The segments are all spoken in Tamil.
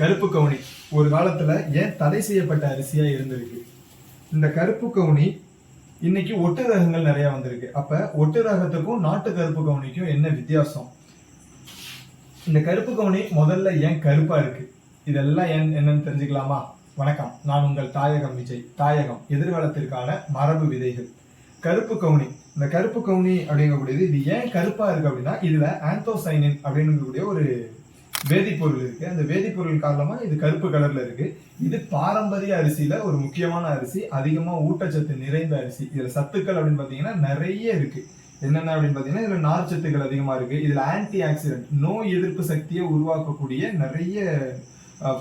கருப்பு கவுனி. ஒரு காலத்துல ஏன் தடை செய்யப்பட்ட அரிசியா இருந்திருக்கு? இந்த கருப்பு கவுனி இன்னைக்கு ஒட்டு ரகங்கள் நிறைய வந்திருக்கு. அப்ப ஒட்டு ரகத்துக்கும் நாட்டு கருப்பு கவுனிக்கும் என்ன வித்தியாசம்? இந்த கருப்பு கவுனி முதல்ல ஏன் கருப்பா இருக்கு? இதெல்லாம் ஏன் என்னன்னு தெரிஞ்சுக்கலாமா? வணக்கம். நான் உங்கள் தாயகம் விஜய். தாயகம் எதிர்காலத்திற்கான மரபு விதைகள். கருப்பு கவுனி. இந்த கருப்பு கவுனி அப்படிங்கக்கூடியது இது ஏன் கருப்பா இருக்கு அப்படின்னா இதுல ஆந்தோசைனின் அப்படிங்கக்கூடிய ஒரு வேதிப்பொருள் இருக்கு. அந்த வேதிப்பொருள் காரணமா இது கருப்பு கலர்ல இருக்கு. இது பாரம்பரிய அரிசியில ஒரு முக்கியமான அரிசி. அதிகமா ஊட்டச்சத்து நிறைந்த அரிசி. இதுல சத்துக்கள் அப்படின்னு பாத்தீங்கன்னா நிறைய இருக்கு. என்னென்ன அப்படின்னு பாத்தீங்கன்னா இதுல நார்ச்சத்துக்கள் அதிகமா இருக்கு. இதுல ஆன்டி ஆக்சிடென்ட் நோய் எதிர்ப்பு சக்தியை உருவாக்கக்கூடிய நிறைய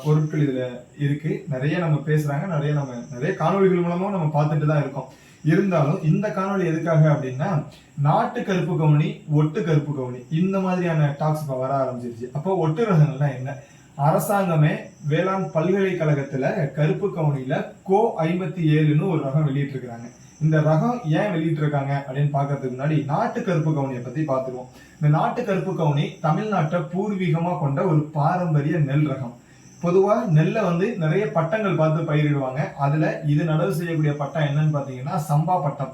பொருட்கள் இதுல இருக்கு. நிறைய நம்ம பேசுறாங்க. நிறைய நம்ம நிறைய காணொளிகள் மூலமா நம்ம பார்த்துட்டு தான் இருக்கோம். இருந்தாலும் இந்த காணொளி எதுக்காக அப்படின்னா நாட்டு கருப்பு கவுனி ஒட்டு கருப்பு கவுனி இந்த மாதிரியான டாக்ஸ் இப்போ வர ஆரம்பிச்சிருச்சு. அப்போ ஒட்டு ரகங்கள்னா என்ன? அரசாங்கமே வேளாண் பல்கலைக்கழகத்துல கருப்பு கவுனில கோ ஐம்பத்தி ஏழுன்னு ஒரு ரகம் வெளியிட்டிருக்கிறாங்க. இந்த ரகம் ஏன் வெளியிட்டிருக்காங்க அப்படின்னு பார்க்கறதுக்கு முன்னாடி நாட்டு கருப்பு கவுனியை பத்தி பார்த்துருவோம். இந்த நாட்டு கருப்பு கவுனி தமிழ்நாட்டை பூர்வீகமா கொண்ட ஒரு பாரம்பரிய நெல் ரகம். பொதுவாக நெல்லை வந்து நிறைய பட்டங்கள் பார்த்து பயிரிடுவாங்க. அதில் இது நடவு செய்யக்கூடிய பட்டம் என்னன்னு பார்த்தீங்கன்னா சம்பா பட்டம்.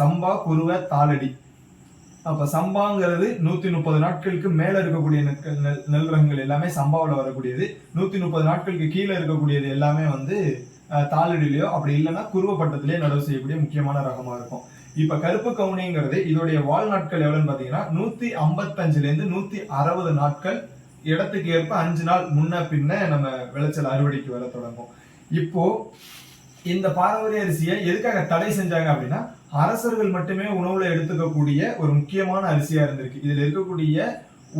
சம்பா குருவ தாளடி. அப்போ சம்பாங்கிறது நூற்றி முப்பது நாட்களுக்கு மேலே இருக்கக்கூடிய நெற்கள் நெல் நெல் ரகங்கள் எல்லாமே சம்பாவில் வரக்கூடியது. நூற்றி முப்பது நாட்களுக்கு கீழே இருக்கக்கூடியது எல்லாமே வந்து தாளடிலையோ அப்படி இல்லைன்னா குருவ பட்டத்திலேயே நடவு செய்யக்கூடிய முக்கியமான ரகமாக இருக்கும். இப்போ கருப்பு கவுனிங்கிறது இதோடைய வாழ்நாட்கள் எவ்வளோன்னு பார்த்தீங்கன்னா நூற்றி ஐம்பத்தஞ்சுலேருந்து நூற்றி அறுபது நாட்கள் இடத்துக்கு ஏற்ப அஞ்சு நாள் முன்ன பின்ன நம்ம விளைச்சல் அறுவடைக்கு வர தொடங்கும். இப்போ இந்த பாரம்பரிய அரிசியை எதுக்காக தடை செஞ்சாங்க அப்படின்னா அரசர்கள் மட்டுமே உணவுல எடுத்துக்கக்கூடிய ஒரு முக்கியமான அரிசியா இருந்திருக்கு. இதுல இருக்கக்கூடிய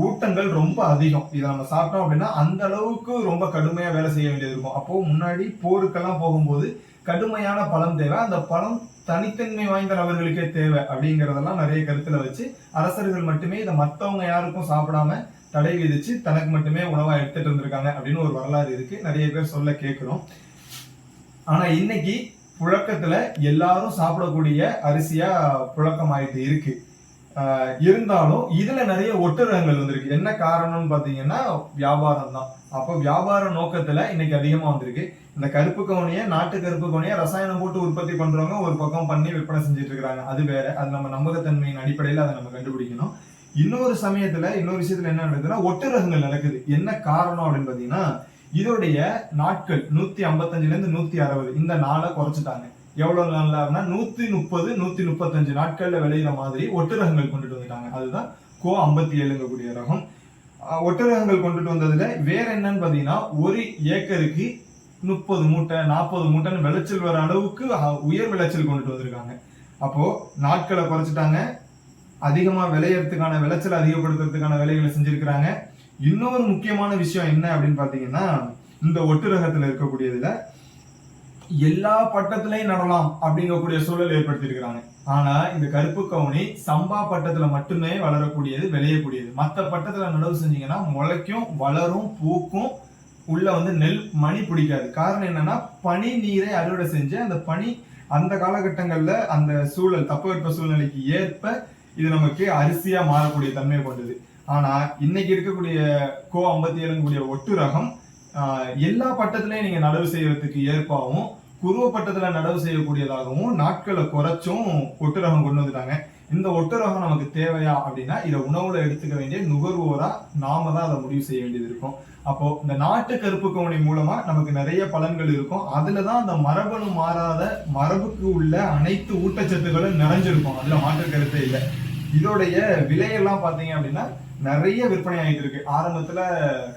ஊட்டங்கள் ரொம்ப அதிகம். இதை நம்ம சாப்பிட்டோம் அப்படின்னா அந்த அளவுக்கு ரொம்ப கடுமையா வேலை செய்ய வேண்டியது இருக்கும். அப்போ முன்னாடி போருக்கெல்லாம் போகும்போது கடுமையான பழம் தேவை. அந்த பழம் தனித்தன்மை வாய்ந்த நபர்களுக்கே தேவை அப்படிங்கறதெல்லாம் நிறைய கருத்துல வச்சு அரசர்கள் மட்டுமே இதை மற்றவங்க யாருக்கும் சாப்பிடாம தடை விதிச்சு தனக்கு மட்டுமே உணவா எடுத்துட்டு இருந்திருக்காங்க அப்படின்னு ஒரு வரலாறு இருக்கு. நிறைய பேர் சொல்ல கேட்குறோம். ஆனா இன்னைக்கு புழக்கத்துல எல்லாரும் சாப்பிடக்கூடிய அரிசியா புழக்கமாயிட்டு இருக்கு. ஆஹ் இருந்தாலும் இதுல நிறைய ஒட்டுரகங்கள் வந்திருக்கு. என்ன காரணம்னு பாத்தீங்கன்னா வியாபாரம் தான். அப்போ வியாபார நோக்கத்துல இன்னைக்கு அதிகமா வந்திருக்கு. இந்த கருப்பு கவுனிய நாட்டு கருப்பு கவுனிய ரசாயனம் போட்டு உற்பத்தி பண்றவங்க ஒரு பக்கம் பண்ணி விற்பனை செஞ்சுட்டு இருக்கிறாங்க. அது வேற. அது நம்ம நம்பகத்தன்மையின் அடிப்படையில அதை நம்ம கண்டுபிடிக்கணும். இன்னொரு சமயத்துல இன்னொரு விஷயத்துல என்ன நடக்குதுன்னா ஒட்டுரகங்கள் நடக்குது. என்ன காரணம் அப்படின்னு பாத்தீங்கன்னா இதோடைய நாட்கள் நூத்தி ஐம்பத்தஞ்சுல இருந்து நூத்தி அறுபது. இந்த நாளை குறைச்சிட்டாங்க. எவ்வளவு நாள் அப்படின்னா நூத்தி முப்பது நூத்தி முப்பத்தஞ்சு நாட்கள்ல விளையிற மாதிரி ஒட்டுரகங்கள் கொண்டுட்டு வந்துட்டாங்க. அதுதான் கோ ஐம்பத்தி ஏழுங்கக்கூடிய ரகம் ஒட்டுரகங்கள் கொண்டுட்டு வந்ததுல வேற என்னன்னு பாத்தீங்கன்னா ஒரு ஏக்கருக்கு முப்பது மூட்டை நாற்பது மூட்டைன்னு விளைச்சல் வர அளவுக்கு உயர் விளைச்சல் கொண்டுட்டு வந்திருக்காங்க. அப்போ நாட்களை குறைச்சிட்டாங்க. அதிகமா விளையறதுக்கான விளைச்சல் அதிகப்படுத்துறதுக்கான வேலைகளை செஞ்சிருக்கிறாங்க. இன்னொரு முக்கியமான விஷயம் என்ன அப்படின்னு பார்த்தீங்கன்னா இந்த ஒட்டுரகத்துல இருக்கக்கூடியதுல எல்லா பட்டத்திலையும் நடலாம் அப்படிங்கக்கூடிய சூழல் ஏற்படுத்தியிருக்கிறாங்க. ஆனா இந்த கருப்பு கவுனி சம்பா பட்டத்துல மட்டுமே வளரக்கூடியது விளையக்கூடியது. மத்த பட்டத்துல நடவு செஞ்சீங்கன்னா முளைக்கும் வளரும் பூக்கும் உள்ள வந்து நெல் மணி பிடிக்காது. காரணம் என்னன்னா பனி நீரை அறுவடை செஞ்சு அந்த பனி அந்த காலகட்டங்கள்ல அந்த சூழல் தட்பவெட்ப சூழ்நிலைக்கு ஏற்ப இது நமக்கு அரிசியா மாறக்கூடிய தன்மை கொண்டது. ஆனா இன்னைக்கு இருக்கக்கூடிய கோ ஐம்பத்தி ஏழுங்கக்கூடிய ஒட்டு ரகம் எல்லா பட்டத்திலையும் நீங்க நடவு செய்யறதுக்கு ஏற்பாவும் குருவ பட்டத்துல நடவு செய்யக்கூடியதாகவும் நாட்களை குறைச்சும் ஒட்டு ரகம் கொண்டு வந்துட்டாங்க. இந்த ஒட்டுரகம் நமக்கு தேவையா அப்படின்னா இதை உணவுல எடுத்துக்க வேண்டிய நுகர்வோரா நாம தான் அதை முடிவு செய்ய வேண்டியது இருக்கும். அப்போ இந்த நாட்டு கருப்பு கவுனி மூலமா நமக்கு நிறைய பலன்கள் இருக்கும். அதுலதான் அந்த மரபணு மாறாத மரபுக்கு உள்ள அனைத்து ஊட்டச்சத்துக்களும் நிறைஞ்சிருக்கும். அதுல மாற்று கருத்தே இல்லை. இதோடைய விலையெல்லாம் பாத்தீங்க அப்படின்னா நிறைய விற்பனை ஆகிட்டு இருக்கு. ஆரம்பத்துல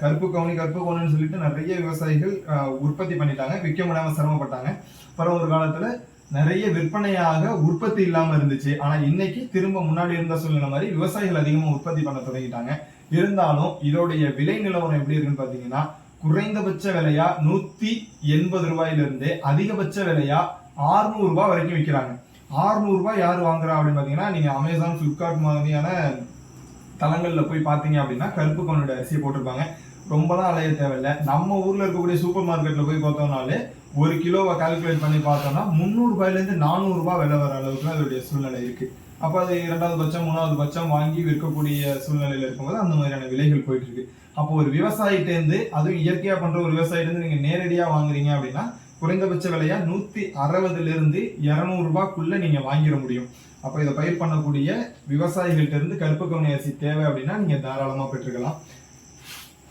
கருப்பு கவுனி கருப்பு கவுனின்னு சொல்லிட்டு நிறைய விவசாயிகள் உற்பத்தி பண்ணிட்டாங்க. விற்க முடியாம சிரமப்பட்டாங்க. அப்புறம் ஒரு காலத்துல நிறைய விற்பனையாக உற்பத்தி இல்லாம இருந்துச்சு. ஆனா இன்னைக்கு திரும்ப முன்னாடி இருந்த சூழ்நிலை மாதிரி விவசாயிகள் அதிகமா உற்பத்தி பண்ண தொடங்கிட்டாங்க. இருந்தாலும் இதோடைய விலை நிலவரம் எப்படி இருக்குன்னு பாத்தீங்கன்னா குறைந்தபட்ச விலையா நூத்தி எண்பது ரூபாயில இருந்து அதிகபட்ச விலையா 600 ரூபாய் வரைக்கும் விற்கிறாங்க 600 ரூபாய் யார் வாங்குறா அப்படின்னு பாத்தீங்கன்னா நீங்க அமேசான் பிளிப்கார்ட் மாதிரியான தளங்கள்ல போய் பாத்தீங்க அப்படின்னா கருப்பு கவுனோட அரிசியை போட்டிருப்பாங்க. ரொம்பலாம் அலைய தேவையில்ல. நம்ம ஊர்ல இருக்கக்கூடிய சூப்பர் மார்க்கெட்ல போய் பார்த்தோம்னாலே ஒரு கிலோவை கால்குலேட் பண்ணி பார்த்தோம்னா முந்நூறு ரூபாயில நானூறு ரூபாய் விலை வர அளவுக்கு அதோடைய சூழ்நிலை இருக்கு. அப்ப அது இரண்டாவது பட்சம் மூணாவது பட்சம் வாங்கி விற்கக்கூடிய சூழ்நிலையில இருக்கும்போது அந்த மாதிரியான விலைகள் போயிட்டு இருக்கு அப்போ ஒரு விவசாயிட்டேருந்து அதுவும் இயற்கையா பண்ற ஒரு விவசாயிட்ட நீங்கள் நீங்க நேரடியா வாங்குறீங்க அப்படின்னா குறைந்தபட்ச விலையா நூத்தி அறுபதுல இருந்து இருநூறு ரூபாய்க்குள்ள நீங்க வாங்கிட முடியும். அப்ப இதை பயிர் பண்ணக்கூடிய விவசாயிகள்ட்ட இருந்து கருப்பு கவனி அரிசி தேவை அப்படின்னா நீங்க தாராளமா பெற்றுக்கலாம்.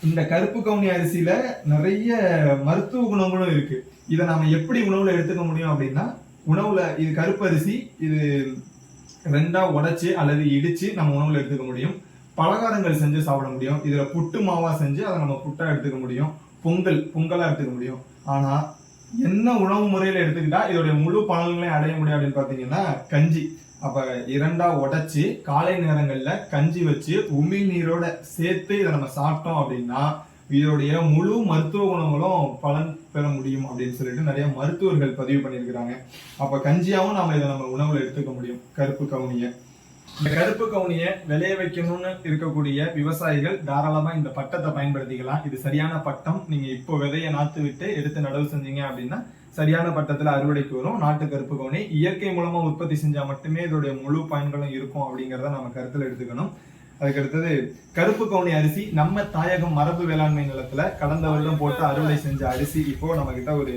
இந்த கருப்பு கவுனி அரிசியில நிறைய மருத்துவ குணங்களும் இருக்கு. இதை நாம எப்படி உணவுல எடுத்துக்க முடியும் அப்படின்னா உணவுல இது கருப்பு அரிசி இது ரெண்டா உடைச்சு அல்லது இடிச்சு நம்ம உணவுல எடுத்துக்க முடியும். பலகாரங்கள் செஞ்சு சாப்பிட முடியும். இதுல புட்டு மாவா செஞ்சு அதை நம்ம புட்டா எடுத்துக்க முடியும். பொங்கல் பொங்கலா எடுத்துக்க முடியும். ஆனா என்ன உணவு முறையில எடுத்துக்கிட்டா இதோடைய முழு பலன்களையும் அடைய முடியும் அப்படின்னு பாத்தீங்கன்னா கஞ்சி. அப்ப இரண்டா உடைச்சு காலை நேரங்கள்ல கஞ்சி வச்சு உமி நீரோட சேர்த்து இதை நம்ம சாப்பிட்டோம் அப்படின்னா இதோடைய முழு மருத்துவ குணங்களும் பலன் பெற முடியும் அப்படின்னு சொல்லிட்டு நிறைய மருத்துவர்கள் பதிவு பண்ணியிருக்கிறாங்க. அப்ப கஞ்சியாவும் நாம இதை நம்ம உணவுல எடுத்துக்க முடியும். கருப்பு கவுனியை. இந்த கருப்பு கவுனிய விளைய வைக்கணும்னு இருக்கக்கூடிய விவசாயிகள் தாராளமா இந்த பட்டத்தை பயன்படுத்திக்கலாம். இது சரியான பட்டம். நீங்க இப்போ விதைய நாத்து விட்டு எடுத்து நடவு செஞ்சீங்க அப்படின்னா சரியான பட்டத்துல அறுவடைக்கு வரும். நாட்டு கருப்பு கவுனி இயற்கை மூலமா உற்பத்தி செஞ்சா மட்டுமே இதோடைய முழு பயன்களும் இருக்கும் அப்படிங்கறத நம்ம கருத்துல எடுத்துக்கணும். அதுக்கு அடுத்தது கருப்பு கவுனி அரிசி நம்ம தாயகம் மரபு வேளாண்மை நிலத்துல கடந்த வருடம் போட்டு அறுவடை செஞ்ச அரிசி இப்போ நம்ம கிட்ட ஒரு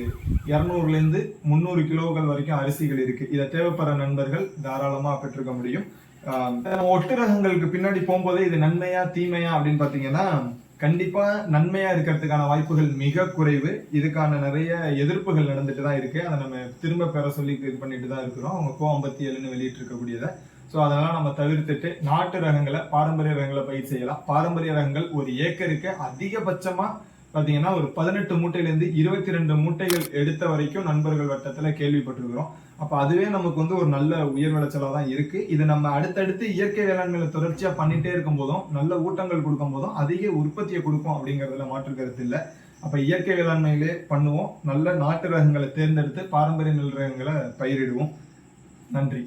இருநூறுல இருந்து முந்நூறு கிலோகள் வரைக்கும் அரிசிகள் இருக்கு. இதை தேவைப்படுற நண்பர்கள் தாராளமா பெற்றுக்க முடியும். நம்ம ஒட்டு ரகங்களுக்கு பின்னாடி போகும்போது இது நன்மையா தீமையா அப்படின்னு பாத்தீங்கன்னா கண்டிப்பா நன்மையா இருக்கிறதுக்கான வாய்ப்புகள் மிக குறைவு. இதுக்கான நிறைய எதிர்ப்புகள் நடந்துட்டு தான் இருக்கு. அதை நம்ம திரும்ப பெற சொல்லி இது பண்ணிட்டு தான் இருக்கிறோம். அவங்க கோ ஐம்பத்தி ஏழுன்னு வெளியிட்டு இருக்கக்கூடியதை ஸோ அதெல்லாம் நம்ம தவிர்த்துட்டு நாட்டு ரகங்களை பாரம்பரிய ரகங்களை பயிர் செய்யலாம். பாரம்பரிய ரகங்கள் ஒரு ஏக்கருக்கு அதிகபட்சமா பாத்தீங்கன்னா ஒரு பதினெட்டு மூட்டையிலேருந்து இருபத்தி ரெண்டு மூட்டைகள் எடுத்த வரைக்கும் நண்பர்கள் வட்டத்துல கேள்விப்பட்டிருக்கிறோம். அப்ப அதுவே நமக்கு வந்து ஒரு நல்ல உயர் விளைச்சலா தான் இருக்கு. இது நம்ம அடுத்தடுத்து இயற்கை வேளாண்மையில தொடர்ச்சியா பண்ணிட்டே இருக்கும் போதும் நல்ல ஊட்டங்கள் கொடுக்கும் போதும் அதிக உற்பத்தியை கொடுக்கும் அப்படிங்கறதுல மாற்று கருத்து இல்லை. அப்ப இயற்கை வேளாண்மையிலே பண்ணுவோம். நல்ல நாட்டு ரகங்களை தேர்ந்தெடுத்து பாரம்பரிய நெல் ரகங்களை பயிரிடுவோம். நன்றி.